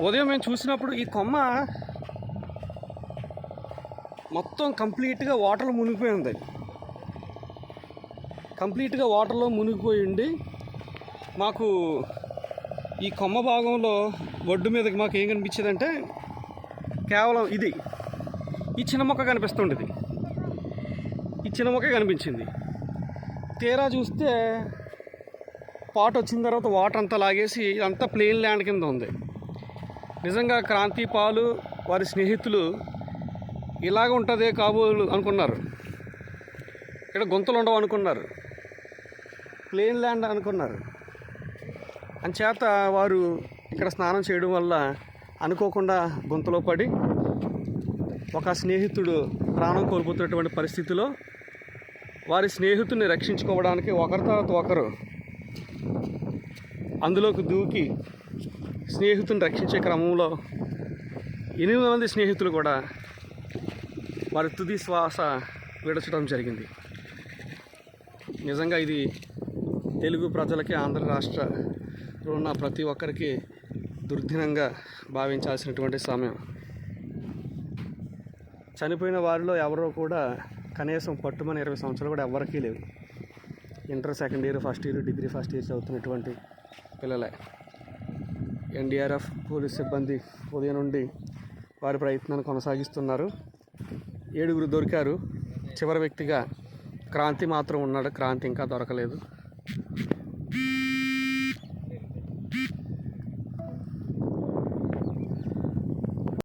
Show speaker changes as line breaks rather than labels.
ఉదయం మేము చూసినప్పుడు ఈ కొమ్మ మొత్తం కంప్లీట్గా వాటర్లో మునిగిపోయి ఉంది. కంప్లీట్గా వాటర్లో మునిగిపోయి ఉండి మాకు ఈ కొమ్మ భాగంలో ఒడ్డు మీదకి మాకు ఏం కనిపించేదంటే కేవలం ఇది. ఈ చిన్న మొక్క కనిపిస్తుండేది. ఈ చిన్న మొక్క కనిపించింది. తీరా చూస్తే పాట వచ్చిన తర్వాత వాటర్ అంతా లాగేసి ఇదంతా ప్లెయిన్ ల్యాండ్ కింద ఉంది. నిజంగా క్రాంతి పాలు వారి స్నేహితులు ఇలాగ ఉంటుందే కాబోలు అనుకున్నారు. ఇక్కడ గుంతలు ఉండవు అనుకున్నారు. ప్లెయిన్ ల్యాండ్ అనుకున్నారు. అంచేత వారు ఇక్కడ స్నానం చేయడం వల్ల అనుకోకుండా గుంతలో పడి ఒక స్నేహితుడు ప్రాణం కోల్పోతున్నటువంటి పరిస్థితిలో వారి స్నేహితుడిని రక్షించుకోవడానికి ఒకరి తర్వాత ఒకరు అందులోకి దూకి స్నేహితుని రక్షించే క్రమంలో ఎనిమిది మంది స్నేహితులు కూడా వారి తుది శ్వాస విడచడం జరిగింది. నిజంగా ఇది తెలుగు ప్రజలకి ఆంధ్ర రాష్ట్రంలో ఉన్న ప్రతి ఒక్కరికి దుర్దినంగా భావించాల్సినటువంటి సమయం. చనిపోయిన వారిలో ఎవరో కూడా కనీసం పట్టుమని ఇరవై సంవత్సరాలు కూడా ఎవరికీ లేవు. Inter second year first year degree first year చదువుతున్నటువంటి పిల్లలే. ఎన్డీఆర్ఎఫ్ పోలీస్ సిబ్బంది ఉదయం నుండి వారి ప్రయత్నాన్ని కొనసాగిస్తున్నారు. ఏడుగురు దొరికారు. చివరి వ్యక్తిగా క్రాంతి మాత్రం ఉన్నాడు. క్రాంతి ఇంకా దొరకలేదు.